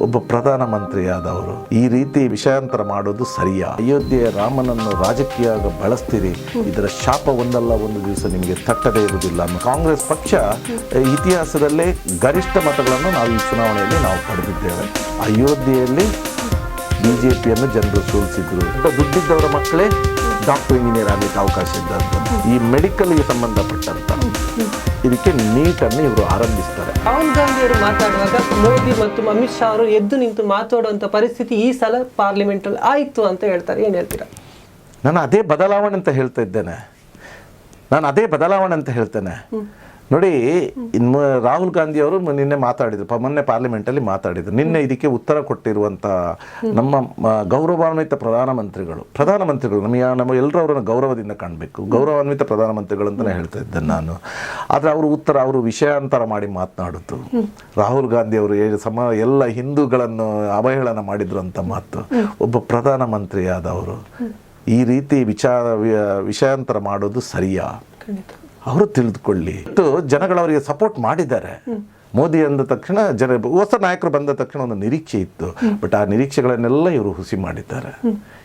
ಒಬ್ಬ ಪ್ರಧಾನ ಮಂತ್ರಿಯಾದವರು ಈ ರೀತಿ ವಿಷಯಾಂತರ ಮಾಡೋದು ಸರಿಯಾ? ಅಯೋಧ್ಯೆಯ ರಾಮನನ್ನು ರಾಜಕೀಯ ಬಳಸ್ತೀರಿ ಇದರ ಶಾಪ ಒಂದಲ್ಲ ಒಂದು ದಿವಸ ನಿಮಗೆ ತಟ್ಟದೇ ಇರುವುದಿಲ್ಲ ಕಾಂಗ್ರೆಸ್ ಪಕ್ಷ ಇತಿಹಾಸದಲ್ಲೇ ಗರಿಷ್ಠ ಮತಗಳನ್ನು ನಾವು ಈ ಚುನಾವಣೆಯಲ್ಲಿ ನಾವು ಪಡೆದಿದ್ದೇವೆ. ಅಯೋಧ್ಯೆಯಲ್ಲಿ ಬಿಜೆಪಿಯನ್ನು ಜನರು ಸೋಲಿಸಿದ್ರು. ದುಡ್ಡಿದ್ದವರ ಮಕ್ಕಳೇ ಡಾಕ್ಟರ್ ಇಂಜಿನಿಯರ್ ಆಗಲಿಕ್ಕೆ ಅವಕಾಶ ಇದ್ದಂಥ ಈ ಮೆಡಿಕಲ್ಗೆ ಸಂಬಂಧಪಟ್ಟಂತ ಇದಕ್ಕೆ ನೀಟನ್ನು ಇವರು ಆರಂಭಿಸ್ತಾರೆ. ರಾಹುಲ್ ಗಾಂಧಿ ಅವರು ಮಾತಾಡುವಾಗ ಮೋದಿ ಮತ್ತು ಅಮಿತ್ ಶಾ ಅವರು ಎದ್ದು ನಿಂತು ಮಾತಾಡುವಂಥ ಪರಿಸ್ಥಿತಿ ಈ ಸಲ ಪಾರ್ಲಿಮೆಂಟಲ್ಲಿ ಆಯಿತು ಆಯ್ತು ಅಂತ ಹೇಳ್ತಾರೆ. ಏನ್ ಹೇಳ್ತೀರಾ? ನಾನು ಅದೇ ಬದಲಾವಣೆ ಅಂತ ಹೇಳ್ತಾ ಇದ್ದೇನೆ. ನಾನು ಅದೇ ಬದಲಾವಣೆ ಅಂತ ಹೇಳ್ತೇನೆ. ನೋಡಿ ಇನ್ನು ರಾಹುಲ್ ಗಾಂಧಿ ಅವರು ನಿನ್ನೆ ಮಾತಾಡಿದ್ರು ಮೊನ್ನೆ ಪಾರ್ಲಿಮೆಂಟಲ್ಲಿ ಮಾತಾಡಿದ್ರು. ನಿನ್ನೆ ಇದಕ್ಕೆ ಉತ್ತರ ಕೊಟ್ಟಿರುವಂಥ ನಮ್ಮ ಗೌರವಾನ್ವಿತ ಪ್ರಧಾನಮಂತ್ರಿಗಳು ಪ್ರಧಾನಮಂತ್ರಿಗಳು ನಮಗೆ ನಮ್ಮ ಎಲ್ಲರೂ ಅವರನ್ನು ಗೌರವದಿಂದ ಕಾಣಬೇಕು. ಗೌರವಾನ್ವಿತ ಪ್ರಧಾನಮಂತ್ರಿಗಳು ಅಂತಲೇ ಹೇಳ್ತಾ ಇದ್ದೆ ನಾನು. ಆದರೆ ಅವರು ಉತ್ತರ ಅವರು ವಿಷಯಾಂತರ ಮಾಡಿ ಮಾತನಾಡಿದ್ದು ರಾಹುಲ್ ಗಾಂಧಿ ಅವರು ಸಮ ಎಲ್ಲ ಹಿಂದೂಗಳನ್ನು ಅವಹೇಳನ ಮಾಡಿದ್ರು ಅಂತ ಮಾತು. ಒಬ್ಬ ಪ್ರಧಾನಮಂತ್ರಿಯಾದವರು. ಈ ರೀತಿ ವಿಚಾರ ವಿಷಯಾಂತರ ಮಾಡೋದು ಸರಿಯಾ? ಅವರು ತಿಳಿದುಕೊಳ್ಳಿ. ಮತ್ತು ಜನಗಳು ಅವರಿಗೆ ಸಪೋರ್ಟ್ ಮಾಡಿದ್ದಾರೆ. ಮೋದಿ ಅಂದ ತಕ್ಷಣ ಜನ ಹೊಸ ನಾಯಕರು ಬಂದ ತಕ್ಷಣ ಒಂದು ನಿರೀಕ್ಷೆ ಇತ್ತು. ಬಟ್ ಆ ನಿರೀಕ್ಷೆಗಳನ್ನೆಲ್ಲ ಇವರು ಹುಸಿ ಮಾಡಿದ್ದಾರೆ.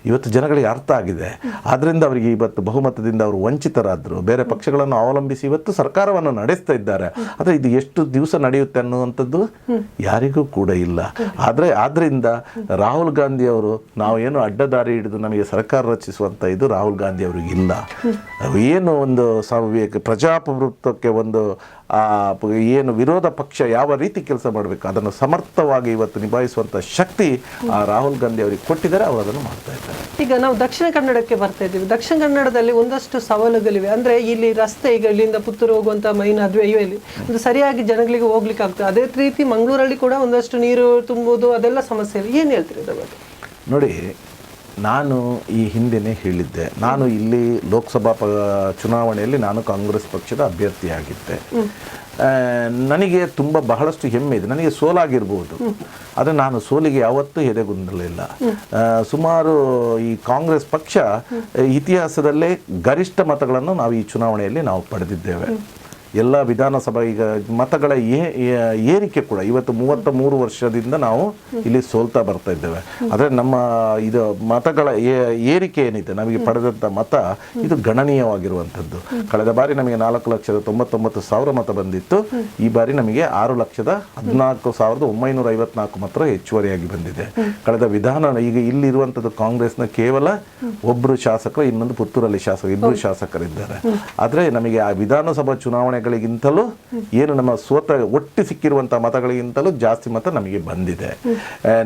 ಇವತ್ತು ಜನಗಳಿಗೆ ಅರ್ಥ ಆಗಿದೆ. ಆದ್ದರಿಂದ ಅವರಿಗೆ ಇವತ್ತು ಬಹುಮತದಿಂದ ಅವರು ವಂಚಿತರಾದರು. ಬೇರೆ ಪಕ್ಷಗಳನ್ನು ಅವಲಂಬಿಸಿ ಇವತ್ತು ಸರ್ಕಾರವನ್ನು ನಡೆಸ್ತಾ ಇದ್ದಾರೆ. ಆದರೆ ಇದು ಎಷ್ಟು ದಿವಸ ನಡೆಯುತ್ತೆ ಅನ್ನುವಂಥದ್ದು ಯಾರಿಗೂ ಕೂಡ ಇಲ್ಲ. ಆದರೆ ಆದ್ದರಿಂದ ರಾಹುಲ್ ಗಾಂಧಿ ಅವರು ನಾವು ಏನು ಅಡ್ಡದಾರಿ ಹಿಡಿದು ನಮಗೆ ಸರ್ಕಾರ ರಚಿಸುವಂತ ಇದು ರಾಹುಲ್ ಗಾಂಧಿ ಅವ್ರಿಗೆ ಇಲ್ಲ. ಏನು ಒಂದು ಸಾಮೂಹಿಕ ಪ್ರಜಾಪ್ರಭುತ್ವಕ್ಕೆ ಒಂದು ಏನು ವಿರೋಧ ಪಕ್ಷ ಯಾವ ರೀತಿ ಕೆಲಸ ಮಾಡಬೇಕು, ಅದನ್ನು ಸಮರ್ಥವಾಗಿ ಇವತ್ತು ನಿಭಾಯಿಸುವಂಥ ಶಕ್ತಿ ಆ ರಾಹುಲ್ ಗಾಂಧಿ ಅವರಿಗೆ ಕೊಟ್ಟಿದ್ದಾರೆ, ಅವರು ಅದನ್ನು ಮಾಡ್ತಾ ಇದ್ದಾರೆ. ಈಗ ನಾವು ದಕ್ಷಿಣ ಕನ್ನಡಕ್ಕೆ ಬರ್ತಾ ಇದ್ದೀವಿ. ದಕ್ಷಿಣ ಕನ್ನಡದಲ್ಲಿ ಒಂದಷ್ಟು ಸವಾಲುಗಳಿವೆ. ಅಂದ್ರೆ ಇಲ್ಲಿ ರಸ್ತೆ ಈಗ ಇಲ್ಲಿಂದ ಪುತ್ತೂರು ಹೋಗುವಂತ ಮೈನ್ ಇಲ್ಲಿ. ಒಂದು ಸರಿಯಾಗಿ ಜನಗಳಿಗೆ ಹೋಗ್ಲಿಕ್ಕೆ ಆಗ್ತದೆ. ಅದೇ ರೀತಿ ಮಂಗಳೂರಲ್ಲಿ ಕೂಡ ಒಂದಷ್ಟು ನೀರು ತುಂಬುವುದು ಅದೆಲ್ಲ ಸಮಸ್ಯೆ ಇದೆ ಏನ್ ಹೇಳ್ತೀರಿ ಇದ್ರ ಬಗ್ಗೆ? ನೋಡಿ ನಾನು ಈ ಹಿಂದೆನೇ ಹೇಳಿದ್ದೆ. ನಾನು ಇಲ್ಲಿ ಲೋಕಸಭಾ ಚುನಾವಣೆಯಲ್ಲಿ ನಾನು ಕಾಂಗ್ರೆಸ್ ಪಕ್ಷದ ಅಭ್ಯರ್ಥಿಯಾಗಿದ್ದೆ. ನನಗೆ ತುಂಬ ಬಹಳಷ್ಟು ಹೆಮ್ಮೆ ಇದೆ. ನನಗೆ ಸೋಲಾಗಿರ್ಬೋದು. ಆದರೆ ನಾನು ಸೋಲಿಗೆ ಯಾವತ್ತೂ ಎದೆಗುಂದಲಿಲ್ಲ ಸುಮಾರು ಈ ಕಾಂಗ್ರೆಸ್ ಪಕ್ಷ ಇತಿಹಾಸದಲ್ಲೇ ಗರಿಷ್ಠ ಮತಗಳನ್ನು ನಾವು ಈ ಚುನಾವಣೆಯಲ್ಲಿ ನಾವು ಪಡೆದಿದ್ದೇವೆ. ಎಲ್ಲ ವಿಧಾನಸಭಾ ಈಗ ಮತಗಳ ಏರಿಕೆ ಕೂಡ ಇವತ್ತು ಮೂವತ್ತ ಮೂರು ವರ್ಷದಿಂದ ನಾವು ಇಲ್ಲಿ ಸೋಲ್ತಾ ಬರ್ತಾ ಇದ್ದೇವೆ. ಆದರೆ ನಮ್ಮ ಇದು ಮತಗಳ ಏರಿಕೆ ಏನಿದೆ ನಮಗೆ ಪಡೆದಂಥ ಮತ ಇದು ಗಣನೀಯವಾಗಿರುವಂಥದ್ದು. ಕಳೆದ ಬಾರಿ ನಮಗೆ ನಾಲ್ಕು ಲಕ್ಷದ ತೊಂಬತ್ತೊಂಬತ್ತು ಸಾವಿರ ಮತ ಬಂದಿತ್ತು. ಈ ಬಾರಿ ನಮಗೆ ಆರು ಲಕ್ಷದ ಹದಿನಾಲ್ಕು ಸಾವಿರದ ಒಂಬೈನೂರ ಐವತ್ನಾಲ್ಕು ಮಾತ್ರ ಹೆಚ್ಚುವರಿಯಾಗಿ ಬಂದಿದೆ. ಕಳೆದ ವಿಧಾನ ಈಗ ಇಲ್ಲಿರುವಂಥದ್ದು ಕಾಂಗ್ರೆಸ್ನ ಕೇವಲ ಒಬ್ಬರು ಶಾಸಕರು ಇನ್ನೊಂದು ಪುತ್ತೂರಲ್ಲಿ ಶಾಸಕ ಇಬ್ಬರು ಶಾಸಕರಿದ್ದಾರೆ. ಆದರೆ ನಮಗೆ ಆ ವಿಧಾನಸಭಾ ಚುನಾವಣೆಗಳಿಗಿಂತಲೂ ಏನು ನಮ್ಮ ಸ್ವತ ಒಟ್ಟು ಸಿಕ್ಕಿರುವಂಥ ಮತಗಳಿಗಿಂತಲೂ ಜಾಸ್ತಿ ಮತ ನಮಗೆ ಬಂದಿದೆ.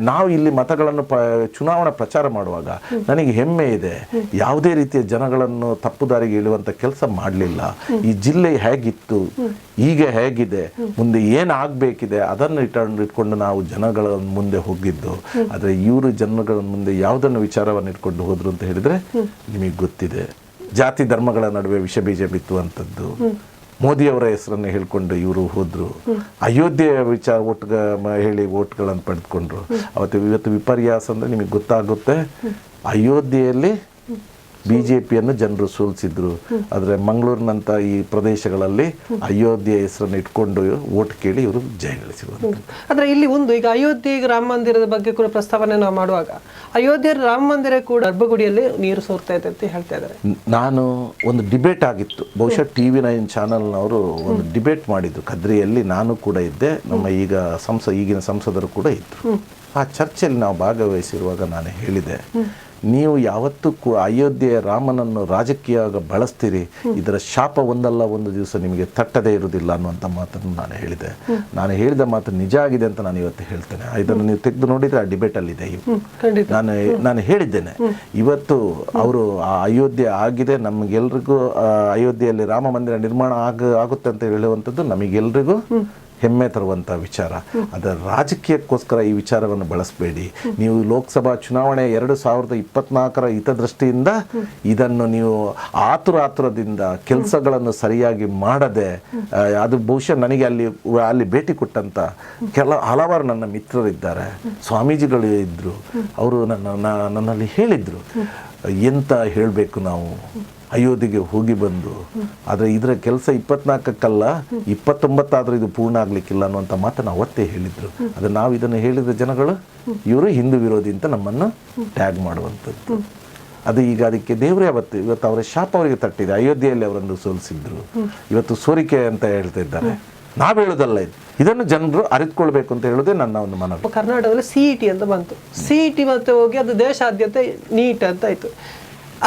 ನಾವು ಇಲ್ಲಿ ಮತಗಳನ್ನು ಪ ಚುನಾವಣಾ ಪ್ರಚಾರ ಮಾಡುವಾಗ ನನಗೆ ಹೆಮ್ಮೆ ಇದೆ. ಯಾವುದೇ ರೀತಿಯ ಜನಗಳನ್ನು ತಪ್ಪು ದಾರಿಗೆ ಇಳುವಂಥ ಕೆಲಸ ಮಾಡಲಿಲ್ಲ. ಈ ಜಿಲ್ಲೆ ಹೇಗಿತ್ತು? ಈಗ ಹೇಗಿದೆ? ಮುಂದೆ ಏನು ಆಗಬೇಕಿದೆ ಅದನ್ನು ಇಟ್ಕೊಂಡು ಇಟ್ಕೊಂಡು ನಾವು ಜನಗಳ ಮುಂದೆ ಹೋಗಿದ್ದು ಆದರೆ ಇವರು ಜನಗಳ ಮುಂದೆ ಯಾವುದನ್ನು ವಿಚಾರವನ್ನು ಇಟ್ಕೊಂಡು ಹೋದ್ರು ಅಂತ ಹೇಳಿದ್ರೆ ನಿಮಗೆ ಗೊತ್ತಿದೆ. ಜಾತಿ ಧರ್ಮಗಳ ನಡುವೆ ವಿಷ ಬೀಜ ಬಿತ್ತುವಂಥದ್ದು. ಮೋದಿಯವರ ಹೆಸರನ್ನು ಹೇಳ್ಕೊಂಡು ಇವರು ಹೋದರು. ಅಯೋಧ್ಯೆಯ ವಿಚಾರ ಓಟ್ಗ ಹೇಳಿ ಓಟ್ಗಳನ್ನು ಪಡೆದುಕೊಂಡ್ರು. ಅವತ್ತು ಇವತ್ತು ವಿಪರ್ಯಾಸ ಅಂದರೆ ನಿಮಗೆ ಗೊತ್ತಾಗುತ್ತೆ. ಅಯೋಧ್ಯೆಯಲ್ಲಿ ಬಿ ಜೆ ಪಿಯನ್ನು ಜನರು ಸೋಲಿಸಿದ್ರು. ಆದರೆ ಮಂಗಳೂರಿನಂಥ ಈ ಪ್ರದೇಶಗಳಲ್ಲಿ ಅಯೋಧ್ಯೆ ಹೆಸರನ್ನು ಇಟ್ಕೊಂಡು ಓಟ್ ಕೇಳಿ ಇವರು ಜಯಗಳಿಸಿದ್ರು ಆದರೆ ಇಲ್ಲಿ ಒಂದು ಈಗ ಅಯೋಧ್ಯೆ ರಾಮ ಮಂದಿರದ ಬಗ್ಗೆ ಕೂಡ ಪ್ರಸ್ತಾವನೆ ನಾವು ಮಾಡುವಾಗ ಅಯೋಧ್ಯೆ ರಾಮ ಮಂದಿರ ಕೂಡ ಗರ್ಭಗುಡಿಯಲ್ಲಿ ನೀರು ಸೋರ್ತಾ ಇದೆ ಅಂತ ಹೇಳ್ತಾ ಇದ್ದಾರೆ. ನಾನು ಒಂದು ಡಿಬೇಟ್ ಆಗಿತ್ತು. ಬಹುಶಃ ಟಿ ವಿ ನೈನ್ ಚಾನಲ್ನವರು ಒಂದು ಡಿಬೇಟ್ ಮಾಡಿದ್ರು ಕದ್ರಿಯಲ್ಲಿ ನಾನು ಕೂಡ ಇದ್ದೆ. ನಮ್ಮ ಈಗ ಸಂಸ ಈಗಿನ ಸಂಸದರು ಕೂಡ ಇದ್ದರು ಆ ಚರ್ಚೆಯಲ್ಲಿ ನಾವು ಭಾಗವಹಿಸಿರುವಾಗ ನಾನು ಹೇಳಿದೆ. ನೀವು ಯಾವತ್ತೂ ಕೂಡ ಅಯೋಧ್ಯೆಯ ರಾಮನನ್ನು ರಾಜಕೀಯ ಬಳಸ್ತೀರಿ ಇದರ ಶಾಪ ಒಂದಲ್ಲ ಒಂದು ದಿವಸ ನಿಮಗೆ ತಟ್ಟದೇ ಇರುವುದಿಲ್ಲ ಅನ್ನುವಂಥ ಮಾತನ್ನು ನಾನು ಹೇಳಿದೆ. ನಾನು ಹೇಳಿದ ಮಾತು ನಿಜ ಆಗಿದೆ ಅಂತ ನಾನು ಇವತ್ತು ಹೇಳ್ತೇನೆ. ಇದನ್ನು ನೀವು ತೆಗೆದು ನೋಡಿದರೆ ಆ ಡಿಬೇಟಲ್ಲಿದೆ ನಾನು ನಾನು ಹೇಳಿದ್ದೇನೆ. ಇವತ್ತು ಅವರು ಆ ಅಯೋಧ್ಯೆ ಆಗಿದೆ ನಮಗೆಲ್ರಿಗೂ ಅಯೋಧ್ಯೆಯಲ್ಲಿ ರಾಮ ಮಂದಿರ ನಿರ್ಮಾಣ ಆಗ ಆಗುತ್ತೆ ಅಂತ ಹೇಳುವಂಥದ್ದು ನಮಗೆಲ್ರಿಗೂ ಹೆಮ್ಮೆ ತರುವಂಥ ವಿಚಾರ. ಅದರ ರಾಜಕೀಯಕ್ಕೋಸ್ಕರ ಈ ವಿಚಾರವನ್ನು ಬಳಸಬೇಡಿ. ನೀವು ಲೋಕಸಭಾ ಚುನಾವಣೆ ಎರಡು ಸಾವಿರದ ಇಪ್ಪತ್ನಾಲ್ಕರ ಹಿತದೃಷ್ಟಿಯಿಂದ ಇದನ್ನು ನೀವು ಆತುರ ಆತುರದಿಂದ ಕೆಲಸಗಳನ್ನು ಸರಿಯಾಗಿ ಮಾಡದೆ ಅದು ಬಹುಶಃ ನನಗೆ ಅಲ್ಲಿ ಅಲ್ಲಿ ಭೇಟಿ ಕೊಟ್ಟಂತ ಕೆಲ ಹಲವಾರು ನನ್ನ ಮಿತ್ರರಿದ್ದಾರೆ. ಸ್ವಾಮೀಜಿಗಳು ಇದ್ದರು ಅವರು ನನ್ನ, ನನ್ನಲ್ಲಿ ಹೇಳಿದರು. ಎಂತ ಹೇಳಬೇಕು ನಾವು? ಅಯೋಧ್ಯೆಗೆ ಹೋಗಿ ಬಂದು, ಆದರೆ ಇದರ ಕೆಲಸ ಇಪ್ಪತ್ನಾಲ್ಕಕ್ಕಲ್ಲ, ಇಪ್ಪತ್ತೊಂಬತ್ತಾದರೂ ಇದು ಪೂರ್ಣ ಆಗಲಿಕ್ಕಿಲ್ಲ ಅನ್ನುವಂಥ ಮಾತನ್ನು ಅವತ್ತೇ ಹೇಳಿದರು. ಅದು ನಾವು ಇದನ್ನು ಹೇಳಿದ ಜನಗಳು, ಇವರು ಹಿಂದೂ ವಿರೋಧಿ ಅಂತ ನಮ್ಮನ್ನು ಟ್ಯಾಗ್ ಮಾಡುವಂಥದ್ದು. ಅದು ಈಗ ಅದಕ್ಕೆ ದೇವರೇ ಅವತ್ತು ಇವತ್ತು ಅವರ ಶಾಪ ಅವರಿಗೆ ತಟ್ಟಿದೆ. ಅಯೋಧ್ಯೆಯಲ್ಲಿ ಅವರನ್ನು ಸೋಲಿಸಿದ್ರು. ಇವತ್ತು ಸೋರಿಕೆ ಅಂತ ಹೇಳ್ತಾ ಇದ್ದಾರೆ. ನಾವು ಹೇಳೋದಲ್ಲ ಇದು. ಇದನ್ನು ಜನರು ಅರಿತುಕೊಳ್ಬೇಕು ಅಂತ ಹೇಳೋದೇ ನನ್ನ ಒಂದು ಮನವಿ. ಕರ್ನಾಟಕದಲ್ಲಿ ಸಿ ಇ ಟಿ ಅಂತ ಬಂತು. ಸಿ ಇ ಟಿ ಮತ್ತೆ ಹೋಗಿ ಅದು ದೇಶಾದ್ಯತೆ ನೀಟ್ ಅಂತ ಆಯ್ತು.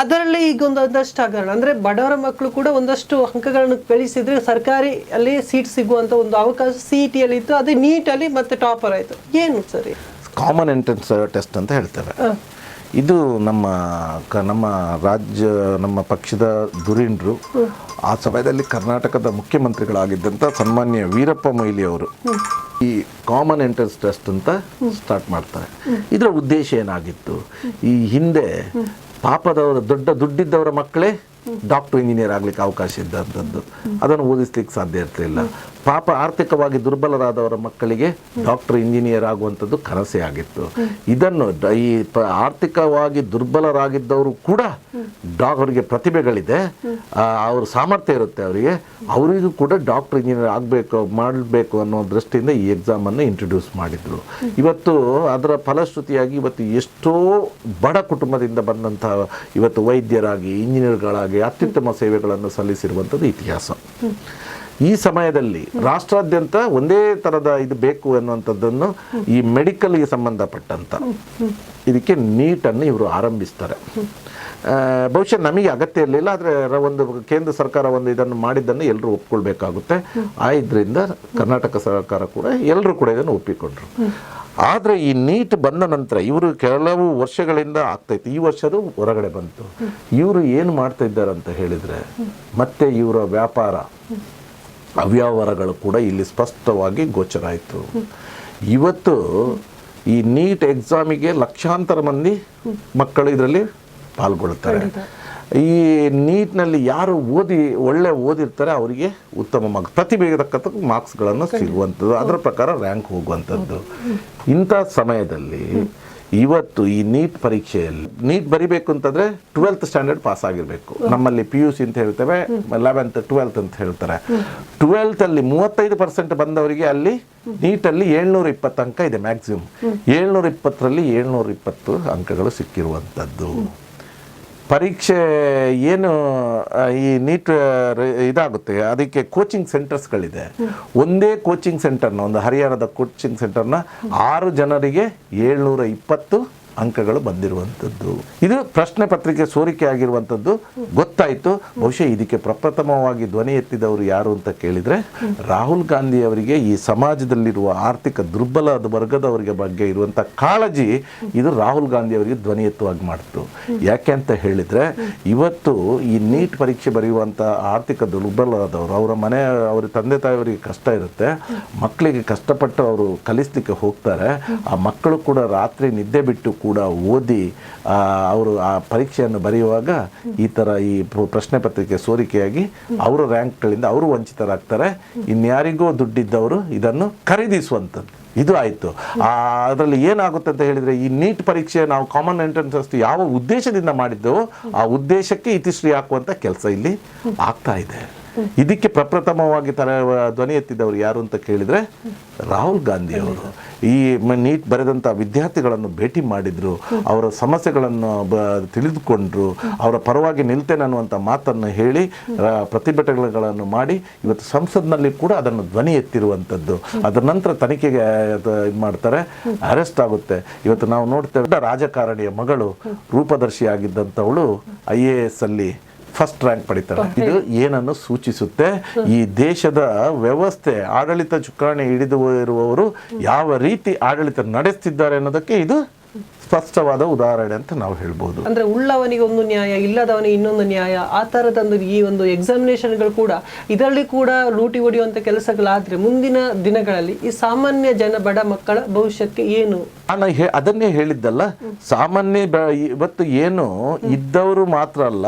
ಅದರಲ್ಲಿ ಈಗ ಒಂದು ಒಂದಷ್ಟು ಹಗರಣ ಅಂದ್ರೆ ಬಡವರ ಮಕ್ಕಳು ಕೂಡ ಒಂದಷ್ಟು ಅಂಕಗಳನ್ನು ಗಳಿಸಿದ್ರೆ ಸರ್ಕಾರಿ ಅಲ್ಲಿ ಸೀಟ್ ಸಿಗುವಂತ ಒಂದು ಅವಕಾಶ ಸಿ ಇ ಟಿಯಲ್ಲಿ ಇತ್ತು ನೀಟ್ ನೀಟಲ್ಲಿ ಮತ್ತೆ ಟಾಪರ್ ಆಯ್ತು. ಏನು ಸರಿ? ಕಾಮನ್ ಎಂಟ್ರೆನ್ಸ್ ಟೆಸ್ಟ್ ಅಂತ ಹೇಳ್ತೇವೆ ಇದು ನಮ್ಮ ಕ ನಮ್ಮ ರಾಜ್ಯ ನಮ್ಮ ಪಕ್ಷದ ಧುರೀಣರು ಆ ಸಮಯದಲ್ಲಿ ಕರ್ನಾಟಕದ ಮುಖ್ಯಮಂತ್ರಿಗಳಾಗಿದ್ದಂಥ ಸನ್ಮಾನ್ಯ ವೀರಪ್ಪ ಮೊಯ್ಲಿ ಅವರು ಈ ಕಾಮನ್ ಎಂಟ್ರೆನ್ಸ್ ಟೆಸ್ಟ್ ಅಂತ ಸ್ಟಾರ್ಟ್ ಮಾಡ್ತಾರೆ. ಇದರ ಉದ್ದೇಶ ಏನಾಗಿತ್ತು? ಈ ಹಿಂದೆ ಪಾಪದವರ ದೊಡ್ಡ ದುಡ್ಡಿದ್ದವರ ಮಕ್ಕಳೇ ಡಾಕ್ಟರ್, ಇಂಜಿನಿಯರ್ ಆಗ್ಲಿಕ್ಕೆ ಅವಕಾಶ ಇದ್ದಂಥದ್ದು. ಅದನ್ನು ಓದಿಸ್ಲಿಕ್ಕೆ ಸಾಧ್ಯ ಇರ್ತಿಲ್ಲ ಪಾಪ ಆರ್ಥಿಕವಾಗಿ ದುರ್ಬಲರಾದವರ ಮಕ್ಕಳಿಗೆ ಡಾಕ್ಟರ್, ಇಂಜಿನಿಯರ್ ಆಗುವಂಥದ್ದು ಕನಸೇ ಆಗಿತ್ತು. ಇದನ್ನು ಈ ಆರ್ಥಿಕವಾಗಿ ದುರ್ಬಲರಾಗಿದ್ದವರು ಕೂಡ ಅವರಿಗೆ ಪ್ರತಿಭೆಗಳಿದೆ. ಅವ್ರ ಸಾಮರ್ಥ್ಯ ಇರುತ್ತೆ ಅವರಿಗೆ. ಅವರಿಗೂ ಕೂಡ ಡಾಕ್ಟರ್, ಇಂಜಿನಿಯರ್ ಆಗಬೇಕು, ಮಾಡಬೇಕು ಅನ್ನೋ ದೃಷ್ಟಿಯಿಂದ ಈ ಎಕ್ಸಾಮನ್ನು ಇಂಟ್ರೊಡ್ಯೂಸ್ ಮಾಡಿದರು. ಇವತ್ತು ಅದರ ಫಲಶ್ರುತಿಯಾಗಿ ಇವತ್ತು ಎಷ್ಟೋ ಬಡ ಕುಟುಂಬದಿಂದ ಬಂದಂತಹ ಇವತ್ತು ವೈದ್ಯರಾಗಿ, ಇಂಜಿನಿಯರ್ಗಳಾಗಿ ಅತ್ಯುತ್ತಮ ಸೇವೆಗಳನ್ನು ಸಲ್ಲಿಸಿರುವಂಥದ್ದು ಇತಿಹಾಸ. ಈ ಸಮಯದಲ್ಲಿ ರಾಷ್ಟ್ರಾದ್ಯಂತ ಒಂದೇ ಥರದ ಇದು ಬೇಕು ಅನ್ನುವಂಥದ್ದನ್ನು ಈ ಮೆಡಿಕಲ್ಗೆ ಸಂಬಂಧಪಟ್ಟಂತ ಇದಕ್ಕೆ ನೀಟನ್ನು ಇವರು ಆರಂಭಿಸ್ತಾರೆ. ಬಹುಶಃ ನಮಗೆ ಅಗತ್ಯ ಇರಲಿಲ್ಲ, ಆದರೆ ಒಂದು ಕೇಂದ್ರ ಸರ್ಕಾರ ಒಂದು ಇದನ್ನು ಮಾಡಿದ್ದನ್ನು ಎಲ್ಲರೂ ಒಪ್ಕೊಳ್ಬೇಕಾಗುತ್ತೆ. ಇದರಿಂದ ಕರ್ನಾಟಕ ಸರ್ಕಾರ ಕೂಡ ಎಲ್ಲರೂ ಕೂಡ ಇದನ್ನು ಒಪ್ಪಿಕೊಂಡ್ರು. ಆದರೆ ಈ ನೀಟ್ ಬಂದ ನಂತರ ಇವರು ಕೆಲವು ವರ್ಷಗಳಿಂದ ಆಗ್ತೈತಿ. ಈ ವರ್ಷದ ಹೊರಗಡೆ ಬಂತು. ಇವರು ಏನು ಮಾಡ್ತಾ ಇದ್ದಾರೆ ಅಂತ ಹೇಳಿದರೆ ಮತ್ತೆ ಇವರ ವ್ಯಾಪಾರ, ಅವ್ಯವಹಾರಗಳು ಕೂಡ ಇಲ್ಲಿ ಸ್ಪಷ್ಟವಾಗಿ ಗೋಚರ ಆಯಿತು. ಇವತ್ತು ಈ ನೀಟ್ ಎಕ್ಸಾಮಿಗೆ ಲಕ್ಷಾಂತರ ಮಂದಿ ಮಕ್ಕಳು ಇದರಲ್ಲಿ ಪಾಲ್ಗೊಳ್ತಾರೆ. ಈ ನೀಟ್ನಲ್ಲಿ ಯಾರು ಓದಿ ಒಳ್ಳೆ ಓದಿರ್ತಾರೆ ಅವರಿಗೆ ಉತ್ತಮ ಮಾರ್ಕ್ಸ್ ಪ್ರತಿಭೆಗೆ ತಕ್ಕಂಥ ಮಾರ್ಕ್ಸ್ಗಳನ್ನು ಸಿಗುವಂಥದ್ದು. ಅದರ ಪ್ರಕಾರ ರ್ಯಾಂಕ್ ಹೋಗುವಂಥದ್ದು. ಇಂಥ ಸಮಯದಲ್ಲಿ ಇವತ್ತು ಈ ನೀಟ್ ಪರೀಕ್ಷೆಯಲ್ಲಿ ನೀಟ್ ಬರಿಬೇಕು ಅಂತಂದ್ರೆ ಟ್ವೆಲ್ತ್ ಸ್ಟ್ಯಾಂಡರ್ಡ್ ಪಾಸ್ ಆಗಿರಬೇಕು ನಮ್ಮಲ್ಲಿ ಪಿ ಯು ಸಿ ಅಂತ ಹೇಳ್ತೇವೆ ಲೆವೆಂತ್ ಟ್ವೆಲ್ತ್ ಅಂತ ಹೇಳ್ತಾರೆ. ಟ್ವೆಲ್ತ್ ಅಲ್ಲಿ ಮೂವತ್ತೈದು ಪರ್ಸೆಂಟ್ ಬಂದವರಿಗೆ ಅಲ್ಲಿ ನೀಟಲ್ಲಿ ಏಳ್ನೂರ ಇಪ್ಪತ್ತು ಅಂಕ ಇದೆ ಮ್ಯಾಕ್ಸಿಮಮ್ ಏಳ್ನೂರ ಇಪ್ಪತ್ತರಲ್ಲಿ ಏಳ್ನೂರ ಇಪ್ಪತ್ತು ಅಂಕಗಳು ಸಿಕ್ಕಿರುವಂಥದ್ದು. ಪರೀಕ್ಷೆ ಏನು ಈ ನೀಟ್ ಇದಾಗುತ್ತೆ. ಅದಕ್ಕೆ ಕೋಚಿಂಗ್ ಸೆಂಟರ್ಸ್ಗಳಿದೆ ಒಂದೇ ಕೋಚಿಂಗ್ ಸೆಂಟರ್ನ ಒಂದು ಹರಿಯಾಣದ ಕೋಚಿಂಗ್ ಸೆಂಟರ್ನ ಆರು ಜನರಿಗೆ ಏಳ್ನೂರ ಇಪ್ಪತ್ತು ಅಂಕಗಳು ಬಂದಿರುವಂಥದ್ದು. ಇದು ಪ್ರಶ್ನೆ ಪತ್ರಿಕೆ ಸೋರಿಕೆ ಆಗಿರುವಂಥದ್ದು. ಗೊತ್ತಾಯಿತು. ಬಹುಶಃ ಇದಕ್ಕೆ ಪ್ರಪ್ರಥಮವಾಗಿ ಧ್ವನಿ ಎತ್ತಿದವರು ಯಾರು ಅಂತ ಕೇಳಿದರೆ, ರಾಹುಲ್ ಗಾಂಧಿ ಅವರಿಗೆ ಈ ಸಮಾಜದಲ್ಲಿರುವ ಆರ್ಥಿಕ ದುರ್ಬಲ ವರ್ಗದವರಿಗೆ ಬಗ್ಗೆ ಇರುವಂಥ ಕಾಳಜಿ ಇದು ರಾಹುಲ್ ಗಾಂಧಿ ಅವರಿಗೆ ಧ್ವನಿ ಎತ್ತುವಾಗಿ ಮಾಡಿತು. ಯಾಕೆ ಅಂತ ಹೇಳಿದರೆ, ಇವತ್ತು ಈ ನೀಟ್ ಪರೀಕ್ಷೆ ಬರೆಯುವಂಥ ಆರ್ಥಿಕ ದುರ್ಬಲರಾದವರು, ಅವರ ಮನೆ, ಅವರ ತಂದೆ ತಾಯಿಯವರಿಗೆ ಕಷ್ಟ ಇರುತ್ತೆ. ಮಕ್ಕಳಿಗೆ ಕಷ್ಟಪಟ್ಟು ಅವರು ಕಲಿಸ್ಲಿಕ್ಕೆ ಹೋಗ್ತಾರೆ. ಆ ಮಕ್ಕಳು ಕೂಡ ರಾತ್ರಿ ನಿದ್ದೆ ಬಿಟ್ಟು ಕೂಡ ಓದಿ ಅವರು ಆ ಪರೀಕ್ಷೆಯನ್ನು ಬರೆಯುವಾಗ ಈ ಥರ ಈ ಪ್ರ- ಪ್ರಶ್ನೆ ಪತ್ರಿಕೆ ಸೋರಿಕೆಯಾಗಿ ಅವರ ರ್ಯಾಂಕ್ಗಳಿಂದ ಅವರು ವಂಚಿತರಾಗ್ತಾರೆ. ಇನ್ಯಾರಿಗೋ ದುಡ್ಡಿದ್ದವರು ಇದನ್ನು ಖರೀದಿಸುವಂಥದ್ದು. ಇದು ಆಯಿತು. ಅದರಲ್ಲಿ ಏನಾಗುತ್ತೆ ಅಂತ ಹೇಳಿದರೆ ಈ ನೀಟ್ ಪರೀಕ್ಷೆ ನಾವು ಕಾಮನ್ ಎಂಟ್ರೆನ್ಸ್ ಅಷ್ಟು ಯಾವ ಉದ್ದೇಶದಿಂದ ಮಾಡಿದ್ದೆವೋ ಆ ಉದ್ದೇಶಕ್ಕೆ ಇತಿಶ್ರೀ ಹಾಕುವಂಥ ಕೆಲಸ ಇಲ್ಲಿ ಆಗ್ತಾ ಇದೆ. ಇದಕ್ಕೆ ಪ್ರಪ್ರಥಮವಾಗಿ ತಲೆ, ಧ್ವನಿ ಎತ್ತಿದ್ದವರು ಯಾರು ಅಂತ ಕೇಳಿದರೆ ರಾಹುಲ್ ಗಾಂಧಿ ಅವರು. ಈ ನೀಟ್ ಬರೆದಂಥ ವಿದ್ಯಾರ್ಥಿಗಳನ್ನು ಭೇಟಿ ಮಾಡಿದ್ರು, ಅವರ ಸಮಸ್ಯೆಗಳನ್ನು ಬ, ತಿಳಿದುಕೊಂಡ್ರು, ಅವರ ಪರವಾಗಿ ನಿಲ್ತೇನೆ ಅನ್ನುವಂಥ ಮಾತನ್ನು ಹೇಳಿ ಪ್ರತಿಭಟನೆಗಳನ್ನು ಮಾಡಿ, ಇವತ್ತು ಸಂಸತ್ನಲ್ಲಿ ಕೂಡ ಅದನ್ನು ಧ್ವನಿ ಎತ್ತಿರುವಂಥದ್ದು ಅದರ ನಂತರ ತನಿಖೆಗೆ ಇದು ಮಾಡ್ತಾರೆ, ಅರೆಸ್ಟ್ ಆಗುತ್ತೆ. ಇವತ್ತು ನಾವು ನೋಡ್ತೇವೆ, ರಾಜಕಾರಣಿಯ ಮಗಳು ರೂಪದರ್ಶಿ ಆಗಿದ್ದಂಥವಳು ಐ ಎ ಎಸ್ ಅಲ್ಲಿ ಫಸ್ಟ್ ರ್ಯಾಂಕ್ ಪಡಿತಾರೆ. ಇದು ಏನನ್ನು ಸೂಚಿಸುತ್ತೆ? ಈ ದೇಶದ ವ್ಯವಸ್ಥೆ ಆಡಳಿತ ಚುಕ್ಕಾಣಿ ಹಿಡಿದು ಇರುವವರು ಯಾವ ರೀತಿ ಆಡಳಿತ ನಡೆಸ್ತಿದ್ದಾರೆ ಅನ್ನೋದಕ್ಕೆ ಇದು ಸ್ಪಷ್ಟವಾದ ಉದಾಹರಣೆ ಅಂತ ನಾವು ಹೇಳ್ಬೋದು. ಅಂದ್ರೆ ಉಳ್ಳವನಿಗೆ ಒಂದು ನ್ಯಾಯ ಇಲ್ಲದವನಿಗೆ ಇನ್ನೊಂದು ನ್ಯಾಯ ಆ ತರದೊಂದು ಈ ಒಂದು ಎಕ್ಸಾಮಿನೇಷನ್ಗಳು ಕೂಡ ಇದರಲ್ಲಿ ಕೂಡ ಲೂಟಿ ಹೊಡೆಯುವಂತ ಕೆಲಸಗಳಾದ್ರೆ ಮುಂದಿನ ದಿನಗಳಲ್ಲಿ ಈ ಸಾಮಾನ್ಯ ಜನ ಬಡ ಮಕ್ಕಳ ಭವಿಷ್ಯಕ್ಕೆ ಏನು? ನಾನು ಹೇ ಅದನ್ನೇ ಹೇಳಿದ್ದಲ್ಲ ಸಾಮಾನ್ಯ ಇವತ್ತು ಏನು ಇದ್ದವರು ಮಾತ್ರ ಅಲ್ಲ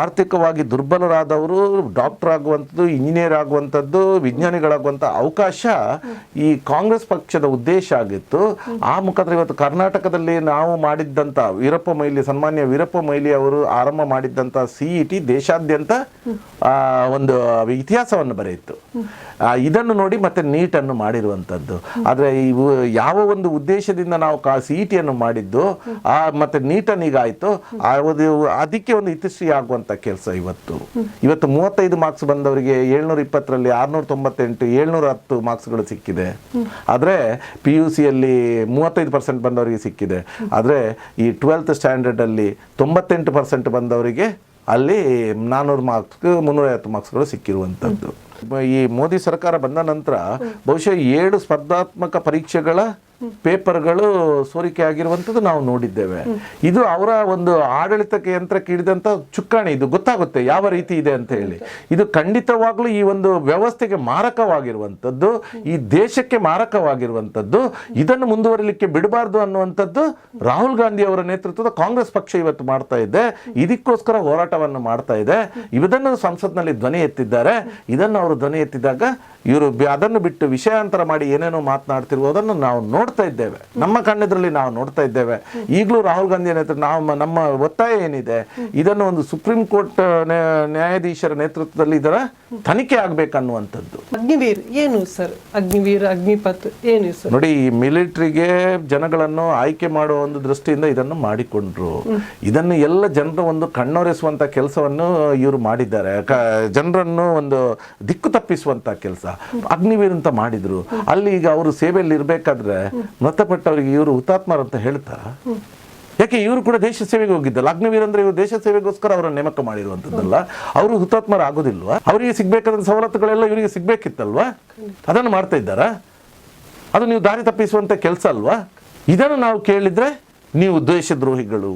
ಆರ್ಥಿಕವಾಗಿ ದುರ್ಬಲರಾದವರು ಡಾಕ್ಟರ್ ಆಗುವಂಥದ್ದು ಇಂಜಿನಿಯರ್ ಆಗುವಂಥದ್ದು ವಿಜ್ಞಾನಿಗಳಾಗುವಂಥ ಅವಕಾಶ ಈ ಕಾಂಗ್ರೆಸ್ ಪಕ್ಷದ ಉದ್ದೇಶ ಆಗಿತ್ತು. ಆ ಮುಖಾಂತರ ಇವತ್ತು ಕರ್ನಾಟಕದ ಕರ್ನಾಟಕದಲ್ಲಿ ನಾವು ಮಾಡಿದ್ದಂಥ ವೀರಪ್ಪ ಮೊಯ್ಲಿ, ಸನ್ಮಾನ್ಯ ವೀರಪ್ಪ ಮೊಯ್ಲಿ ಅವರು ಆರಂಭ ಮಾಡಿದ್ದಂಥ ಸಿ ಇ ಟಿ ದೇಶಾದ್ಯಂತ ಒಂದು ಇತಿಹಾಸವನ್ನು ಬರೆಯಿತು ಇದನ್ನು ನೋಡಿ ಮತ್ತೆ ನೀಟನ್ನು ಮಾಡಿರುವಂಥದ್ದು ಆದರೆ ಇವು ಯಾವ ಒಂದು ಉದ್ದೇಶದಿಂದ ನಾವು ಕಾ ಸಿ ಇ ಟಿಯನ್ನು ಮಾಡಿದ್ದು, ಆ, ಮತ್ತೆ ನೀಟನ್ನು ಈಗ ಆಯಿತು, ಅದು ಅದಕ್ಕೆ ಒಂದು ಇತಿಶ್ರೀ ಆಗುವಂಥ ಕೆಲಸ ಇವತ್ತು. ಇವತ್ತು ಮೂವತ್ತೈದು ಮಾರ್ಕ್ಸ್ ಬಂದವರಿಗೆ ಏಳ್ನೂರ ಇಪ್ಪತ್ತರಲ್ಲಿ ಆರ್ನೂರ ತೊಂಬತ್ತೆಂಟು, ಏಳ್ನೂರ ಹತ್ತು ಮಾರ್ಕ್ಸ್ಗಳು ಸಿಕ್ಕಿದೆ. ಆದರೆ ಪಿ ಯು ಸಿಯಲ್ಲಿ ಮೂವತ್ತೈದು ಪರ್ಸೆಂಟ್ ಬಂದವರಿಗೆ ಸಿಕ್ಕಿದೆ. ಆದರೆ ಈ ಟ್ವೆಲ್ತ್ ಸ್ಟ್ಯಾಂಡರ್ಡಲ್ಲಿ ತೊಂಬತ್ತೆಂಟು ಪರ್ಸೆಂಟ್ ಬಂದವರಿಗೆ ಅಲ್ಲಿ ನಾನ್ನೂರು ಮಾರ್ಕ್ಸ್ ಮುನ್ನೂರೈವತ್ತು ಮಾರ್ಕ್ಸ್ಗಳು ಸಿಕ್ಕಿರುವಂಥದ್ದು ಈ ಮೋದಿ ಸರ್ಕಾರ ಬಂದ ನಂತರ ಬಹುಶಃ ಏಳು ಸ್ಪರ್ಧಾತ್ಮಕ ಪರೀಕ್ಷೆಗಳ ಪೇಪರ್ಗಳು ಸೋರಿಕೆ ಆಗಿರುವಂಥದ್ದು ನಾವು ನೋಡಿದ್ದೇವೆ. ಇದು ಅವರ ಒಂದು ಆಡಳಿತಕ್ಕೆ ಯಂತ್ರಕ್ಕೆ ಹಿಡಿದಂಥ ಚುಕ್ಕಾಣಿ ಇದು. ಗೊತ್ತಾಗುತ್ತೆ ಯಾವ ರೀತಿ ಇದೆ ಅಂತ ಹೇಳಿ. ಇದು ಖಂಡಿತವಾಗ್ಲೂ ಈ ಒಂದು ವ್ಯವಸ್ಥೆಗೆ ಮಾರಕವಾಗಿರುವಂಥದ್ದು, ಈ ದೇಶಕ್ಕೆ ಮಾರಕವಾಗಿರುವಂಥದ್ದು, ಇದನ್ನು ಮುಂದುವರಿಲಿಕ್ಕೆ ಬಿಡಬಾರ್ದು ಅನ್ನುವಂಥದ್ದು ರಾಹುಲ್ ಗಾಂಧಿ ಅವರ ನೇತೃತ್ವದ ಕಾಂಗ್ರೆಸ್ ಪಕ್ಷ ಇವತ್ತು ಮಾಡ್ತಾ ಇದೆ. ಇದಕ್ಕೋಸ್ಕರ ಹೋರಾಟವನ್ನು ಮಾಡ್ತಾ ಇದೆ. ಇದನ್ನು ಸಂಸತ್ನಲ್ಲಿ ಧ್ವನಿ ಎತ್ತಿದ್ದಾರೆ. ಇದನ್ನು ಅವರು ಧ್ವನಿ ಎತ್ತಿದಾಗ ಇವರು ಅದನ್ನು ಬಿಟ್ಟು ವಿಷಯಾಂತರ ಮಾಡಿ ಏನೇನೋ ಮಾತನಾಡ್ತಿರುವುದನ್ನು ನಾವು ನೋಡ್ತಾ ಇದ್ದೇವೆ. ನಮ್ಮ ಕಣ್ಣೆದ್ರಲ್ಲಿ ನಾವು ನೋಡ್ತಾ ಇದ್ದೇವೆ. ಈಗಲೂ ರಾಹುಲ್ ಗಾಂಧಿ ನೇತೃತ್ವ ನಾವು ನಮ್ಮ ಒತ್ತಾಯ ಏನಿದೆ ಇದನ್ನು ಒಂದು ಸುಪ್ರೀಂ ಕೋರ್ಟ್ ನ್ಯಾ- ನ್ಯಾಯಾಧೀಶರ ನೇತೃತ್ವದಲ್ಲಿ ಇದರ ತನಿಖೆ ಆಗ್ಬೇಕನ್ನುವಂಥದ್ದು. ಅಗ್ನಿವೀರ್ ಏನು ಸರ್? ಅಗ್ನಿವೀರ್ ಅಗ್ನಿಪಥ್ ಏನು ಸರ್? ನೋಡಿ ಈ ಮಿಲಿಟರಿಗೆ ಜನಗಳನ್ನು ಆಯ್ಕೆ ಮಾಡುವ ಒಂದು ದೃಷ್ಟಿಯಿಂದ ಇದನ್ನು ಮಾಡಿಕೊಂಡ್ರು. ಇದನ್ನು ಎಲ್ಲ ಜನರ ಒಂದು ಕಣ್ಣೊರೆಸುವಂತ ಕೆಲಸವನ್ನು ಇವರು ಮಾಡಿದ್ದಾರೆ. ಜನರನ್ನು ಒಂದು ದಿಕ್ಕು ತಪ್ಪಿಸುವಂತ ಕೆಲಸ. ಅಗ್ನಿವೀರ್ ಅಂತ ಮಾಡಿದ್ರು. ಅಲ್ಲಿ ಈಗ ಅವರು ಸೇವೆಯಲ್ಲಿ ಇರಬೇಕಾದ್ರೆ ಮೃತಪಟ್ಟವರಿಗೆ ಇವರು ಹುತಾತ್ಮರು ಅಂತ ಹೇಳ್ತಾರ ಯಾಕೆ ಇವರು ಕೂಡ ದೇಶ ಸೇವೆಗೆ ಹೋಗಿದ್ದಲ್ಲ ಅಗ್ನಿವೀರ್ ಅಂದ್ರೆ ಇವರು ದೇಶ ಸೇವೆಗೋಸ್ಕರ ಅವರನ್ನು ನೇಮಕ ಮಾಡಿರುವಂತದ್ದಲ್ಲ ಅವರು ಹುತಾತ್ಮರ ಆಗುದಿಲ್ವಾ ಅವರಿಗೆ ಸಿಗ್ಬೇಕಾದ ಸವಲತ್ತುಗಳೆಲ್ಲ ಇವರಿಗೆ ಸಿಗ್ಬೇಕಿತ್ತಲ್ವಾ? ಅದನ್ನು ಮಾಡ್ತಾ ಇದ್ದಾರಾ? ಅದು ನೀವು ದಾರಿ ತಪ್ಪಿಸುವಂತ ಕೆಲಸ ಅಲ್ವಾ? ಇದನ್ನು ನಾವು ಕೇಳಿದ್ರೆ ನೀವು ದೇಶದ್ರೋಹಿಗಳು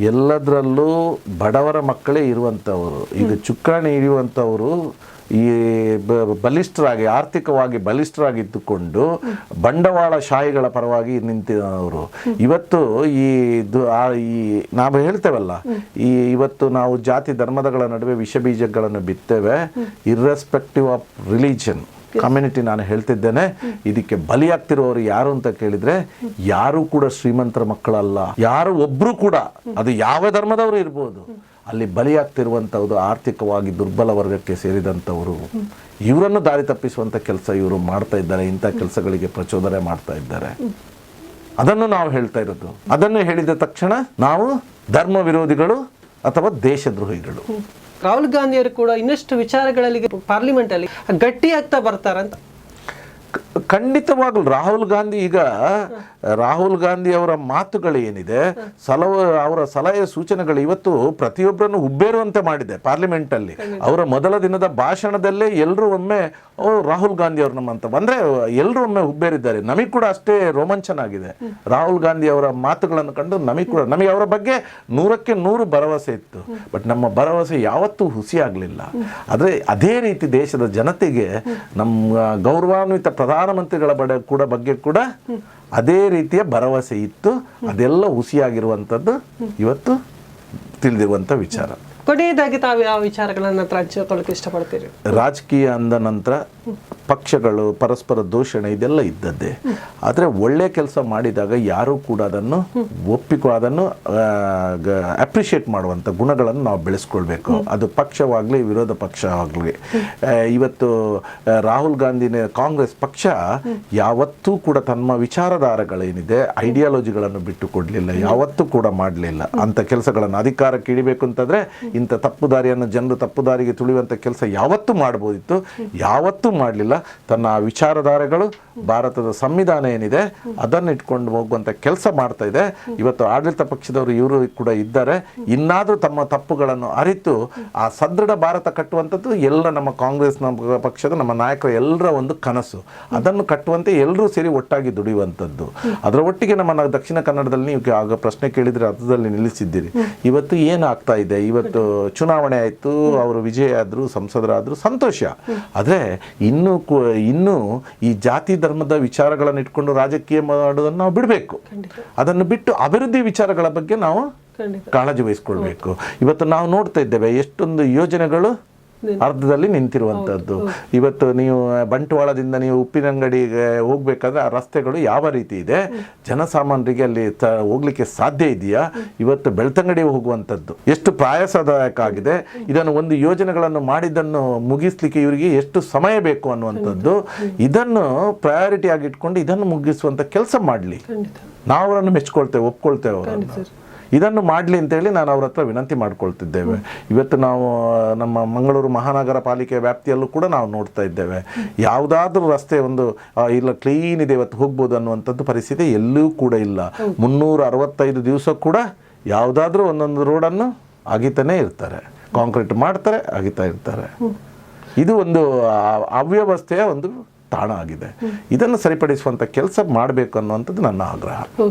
ಎಲ್ಲದರಲ್ಲೂ ಬಡವರ ಮಕ್ಕಳೇ ಇರುವಂಥವರು. ಈಗ ಚುಕ್ಕಾಣಿ ಹಿಡಿಯುವಂಥವರು ಈ ಬಲಿಷ್ಠರಾಗಿ, ಆರ್ಥಿಕವಾಗಿ ಬಲಿಷ್ಠರಾಗಿದ್ದುಕೊಂಡು ಬಂಡವಾಳ ಶಾಹಿಗಳ ಪರವಾಗಿ ನಿಂತಿದವರು ಇವತ್ತು ಈ ಈ, ನಾವು ಹೇಳ್ತೇವಲ್ಲ, ಈ ಇವತ್ತು ನಾವು ಜಾತಿ ಧರ್ಮದಗಳ ನಡುವೆ ವಿಷ ಬೀಜಗಳನ್ನು ಬಿತ್ತೇವೆ ಇರ್ರೆಸ್ಪೆಕ್ಟಿವ್ ಆಫ್ ರಿಲಿಜನ್ ಕಮ್ಯುನಿಟಿ ನಾನು ಹೇಳ್ತಿದ್ದೇನೆ, ಇದಕ್ಕೆ ಬಲಿಯಾಗ್ತಿರೋರು ಯಾರು ಅಂತ ಕೇಳಿದ್ರೆ, ಯಾರು ಕೂಡ ಶ್ರೀಮಂತರ ಮಕ್ಕಳಲ್ಲ. ಯಾರು ಒಬ್ರು ಕೂಡ, ಅದು ಯಾವ ಧರ್ಮದವರು ಇರ್ಬೋದು. ಅಲ್ಲಿ ಬಲಿಯಾಗ್ತಿರುವಂಥದ್ದು ಆರ್ಥಿಕವಾಗಿ ದುರ್ಬಲ ವರ್ಗಕ್ಕೆ ಸೇರಿದಂಥವರು, ಇವರನ್ನು ದಾರಿ ತಪ್ಪಿಸುವಂಥ ಕೆಲಸ ಇವರು ಮಾಡ್ತಾ ಇದ್ದಾರೆ, ಇಂಥ ಕೆಲಸಗಳಿಗೆ ಪ್ರಚೋದನೆ ಮಾಡ್ತಾ ಇದ್ದಾರೆ. ಅದನ್ನು ನಾವು ಹೇಳ್ತಾ ಇರೋದು. ಅದನ್ನು ಹೇಳಿದ ತಕ್ಷಣ ನಾವು ಧರ್ಮ ವಿರೋಧಿಗಳು ಅಥವಾ ದೇಶದ್ರೋಹಿಗಳು. ರಾಹುಲ್ ಗಾಂಧಿಯವರು ಕೂಡ ಇನ್ನಷ್ಟು ವಿಚಾರಗಳಲ್ಲಿ ಪಾರ್ಲಿಮೆಂಟಲ್ಲಿ ಅಲ್ಲಿ ಗಟ್ಟಿ ಆಗ್ತಾ ಬರ್ತಾರಂತ ಖಂಡಿತವಾಗ್ಲೂ ರಾಹುಲ್ ಗಾಂಧಿ ಈಗ ರಾಹುಲ್ ಗಾಂಧಿ ಅವರ ಮಾತುಗಳು ಏನಿದೆ ಸಲಹೆ ಅವರ ಸಲಹೆ ಸೂಚನೆಗಳು ಇವತ್ತು ಪ್ರತಿಯೊಬ್ಬರನ್ನು ಉಬ್ಬೇರುವಂತೆ ಮಾಡಿದೆ ಪಾರ್ಲಿಮೆಂಟ್ ಅಲ್ಲಿ ಅವರ ಮೊದಲ ದಿನದ ಭಾಷಣದಲ್ಲೇ ಎಲ್ಲರೂ ಒಮ್ಮೆ ಓ ರಾಹುಲ್ ಗಾಂಧಿ ಅವ್ರು ನಮ್ಮಂತ. ಅಂದರೆ ಎಲ್ಲರೂ ಒಮ್ಮೆ ಹುಬ್ಬೇರಿದ್ದಾರೆ. ನಮಗೆ ಕೂಡ ಅಷ್ಟೇ ರೋಮಾಂಚನ ಆಗಿದೆ ರಾಹುಲ್ ಗಾಂಧಿ ಅವರ ಮಾತುಗಳನ್ನು ಕಂಡು ನಮಗೆ ಕೂಡ ನಮಗೆ ಅವರ ಬಗ್ಗೆ ನೂರಕ್ಕೆ ನೂರು ಭರವಸೆ ಇತ್ತು. ಬಟ್ ನಮ್ಮ ಭರವಸೆ ಯಾವತ್ತೂ ಹುಸಿಯಾಗಲಿಲ್ಲ. ಆದರೆ ಅದೇ ರೀತಿ ದೇಶದ ಜನತೆಗೆ ನಮ್ಮ ಗೌರವಾನ್ವಿತ ಪ್ರಧಾನಮಂತ್ರಿಗಳ ಬಡ ಕೂಡ ಬಗ್ಗೆ ಕೂಡ ಅದೇ ರೀತಿಯ ಭರವಸೆ ಇತ್ತು. ಅದೆಲ್ಲ ಹುಸಿಯಾಗಿರುವಂಥದ್ದು ಇವತ್ತು ತಿಳಿದಿರುವಂಥ ವಿಚಾರ. ಕೊನೆಯದಾಗಿ ತಾವು ಯಾವ ವಿಚಾರಗಳನ್ನ ಹತ್ರ ಹಂಚಿಕೊಳ್ಳೋಕೆ ಇಷ್ಟಪಡ್ತೀರಿ? ರಾಜಕೀಯ ಅಂದ ನಂತರ ಪಕ್ಷಗಳು, ಪರಸ್ಪರ ದೂಷಣೆ ಇದೆಲ್ಲ ಇದ್ದದ್ದೇ. ಆದರೆ ಒಳ್ಳೆ ಕೆಲಸ ಮಾಡಿದಾಗ ಯಾರೂ ಕೂಡ ಅದನ್ನು ಒಪ್ಪಿಕೊ, ಅದನ್ನು ಅಪ್ರಿಷಿಯೇಟ್ ಮಾಡುವಂಥ ಗುಣಗಳನ್ನು ನಾವು ಬೆಳೆಸ್ಕೊಳ್ಬೇಕು. ಅದು ಪಕ್ಷವಾಗಲಿ, ವಿರೋಧ ಪಕ್ಷವಾಗಲಿ ಇವತ್ತು ರಾಹುಲ್ ಗಾಂಧಿನ ಕಾಂಗ್ರೆಸ್ ಪಕ್ಷ ಯಾವತ್ತೂ ಕೂಡ ತಮ್ಮ ವಿಚಾರಧಾರಗಳೇನಿದೆ ಐಡಿಯಾಲಜಿಗಳನ್ನು ಬಿಟ್ಟು ಕೊಡಲಿಲ್ಲ, ಯಾವತ್ತೂ ಕೂಡ ಮಾಡಲಿಲ್ಲ. ಅಂಥ ಕೆಲಸಗಳನ್ನು ಅಧಿಕಾರಕ್ಕೆ ಇಳಿಬೇಕು ಅಂತಂದರೆ ಇಂಥ ತಪ್ಪು ದಾರಿಯನ್ನು, ಜನರು ತಪ್ಪು ದಾರಿಗೆ ತುಳಿಯುವಂಥ ಕೆಲಸ ಯಾವತ್ತೂ ಮಾಡ್ಬೋದಿತ್ತು. ಯಾವತ್ತೂ ಮಾಡಲಿಲ್ಲ. ತನ್ನ ವಿಚಾರಧಾರೆಗಳು ಭಾರತದ ಸಂವಿಧಾನ ಏನಿದೆ ಅದನ್ನು ಇಟ್ಕೊಂಡು ಹೋಗುವಂಥ ಕೆಲಸ ಮಾಡ್ತಾ ಇದೆ. ಇವತ್ತು ಆಡಳಿತ ಪಕ್ಷದವರು ಇವರು ಕೂಡ ಇದ್ದಾರೆ. ಇನ್ನಾದರೂ ತಮ್ಮ ತಪ್ಪುಗಳನ್ನು ಅರಿತು ಆ ಸದೃಢ ಭಾರತ ಕಟ್ಟುವಂಥದ್ದು ಎಲ್ಲ ನಮ್ಮ ಕಾಂಗ್ರೆಸ್ ನಮ್ಮ ಪಕ್ಷದ ನಮ್ಮ ನಾಯಕರ ಎಲ್ಲರ ಒಂದು ಕನಸು. ಅದನ್ನು ಕಟ್ಟುವಂತೆ ಎಲ್ಲರೂ ಸೇರಿ ಒಟ್ಟಾಗಿ ದುಡಿಯುವಂಥದ್ದು. ಅದರ ಒಟ್ಟಿಗೆ ನಮ್ಮ ದಕ್ಷಿಣ ಕನ್ನಡದಲ್ಲಿ ನೀವು ಆಗ ಪ್ರಶ್ನೆ ಕೇಳಿದ್ರೆ ಅರ್ಥದಲ್ಲಿ ನಿಲ್ಲಿಸಿದ್ದೀರಿ. ಇವತ್ತು ಏನಾಗ್ತಾ ಇದೆ? ಇವತ್ತು ಚುನಾವಣೆ ಆಯಿತು, ಅವರು ವಿಜಯ ಆದರು, ಸಂಸದರಾದರು, ಸಂತೋಷ. ಆದರೆ ಇನ್ನೂ ಇನ್ನೂ ಈ ಜಾತಿ ಧರ್ಮದ ವಿಚಾರಗಳನ್ನು ಇಟ್ಕೊಂಡು ರಾಜಕೀಯ ಮಾಡೋದನ್ನು ನಾವು ಬಿಡಬೇಕು. ಅದನ್ನು ಬಿಟ್ಟು ಅಭಿವೃದ್ಧಿ ವಿಚಾರಗಳ ಬಗ್ಗೆ ನಾವು ಕಾಳಜಿ ವಹಿಸ್ಕೊಳ್ಬೇಕು. ಇವತ್ತು ನಾವು ನೋಡ್ತಾ ಇದ್ದೇವೆ ಎಷ್ಟೊಂದು ಯೋಜನೆಗಳು ಅರ್ಧದಲ್ಲಿ ನಿಂತಿರುವಂಥದ್ದು. ಇವತ್ತು ನೀವು ಬಂಟ್ವಾಳದಿಂದ ನೀವು ಉಪ್ಪಿನಂಗಡಿಗೆ ಹೋಗ್ಬೇಕಾದ್ರೆ ಆ ರಸ್ತೆಗಳು ಯಾವ ರೀತಿ ಇದೆ? ಜನಸಾಮಾನ್ಯರಿಗೆ ಅಲ್ಲಿ ತ ಹೋಗ್ಲಿಕ್ಕೆ ಸಾಧ್ಯ ಇದೆಯಾ? ಇವತ್ತು ಬೆಳ್ತಂಗಡಿ ಹೋಗುವಂಥದ್ದು. ಎಷ್ಟು ಪ್ರಾಯಸದಾಯಕ ಆಗಿದೆ. ಇದನ್ನು ಒಂದು ಯೋಜನೆಗಳನ್ನು ಮಾಡಿದ್ದನ್ನು ಮುಗಿಸ್ಲಿಕ್ಕೆ ಇವರಿಗೆ ಎಷ್ಟು ಸಮಯ ಬೇಕು ಅನ್ನುವಂಥದ್ದು. ಇದನ್ನು ಪ್ರಯಾರಿಟಿ ಆಗಿಟ್ಕೊಂಡು ಇದನ್ನು ಮುಗಿಸುವಂತ ಕೆಲಸ ಮಾಡಲಿ. ನಾವು ಅವರನ್ನು ಮೆಚ್ಕೊಳ್ತೇವೆ ಒಪ್ಕೊಳ್ತೇವೆ ಅವರನ್ನು. ಇದನ್ನು ಮಾಡಲಿ ಅಂತೇಳಿ ನಾನು ಅವ್ರ ಹತ್ರ ವಿನಂತಿ ಮಾಡಿಕೊಳ್ತಿದ್ದೇವೆ. ಇವತ್ತು ನಾವು ನಮ್ಮ ಮಂಗಳೂರು ಮಹಾನಗರ ಪಾಲಿಕೆ ವ್ಯಾಪ್ತಿಯಲ್ಲೂ ಕೂಡ ನಾವು ನೋಡ್ತಾ ಇದ್ದೇವೆ. ಯಾವುದಾದ್ರೂ ರಸ್ತೆ ಒಂದು ಇಲ್ಲ ಕ್ಲೀನ್ ಇದೆ ಇವತ್ತು ಹೋಗ್ಬೋದು ಅನ್ನುವಂಥದ್ದು ಪರಿಸ್ಥಿತಿ ಎಲ್ಲೂ ಕೂಡ ಇಲ್ಲ. ಮುನ್ನೂರ ಅರವತ್ತೈದು ದಿವಸ ಕೂಡ ಯಾವುದಾದ್ರೂ ಒಂದೊಂದು ರೋಡನ್ನು ಅಗಿತಾನೆ ಇರ್ತಾರೆ. ಕಾಂಕ್ರೀಟ್ ಮಾಡ್ತಾರೆ ಅಗಿತಾ ಇರ್ತಾರೆ. ಇದು ಒಂದು ಅವ್ಯವಸ್ಥೆಯ ಒಂದು ತಾಣ ಆಗಿದೆ. ಇದನ್ನು ಸರಿಪಡಿಸುವಂಥ ಕೆಲಸ ಮಾಡಬೇಕು ಅನ್ನುವಂಥದ್ದು ನನ್ನ ಆಗ್ರಹ.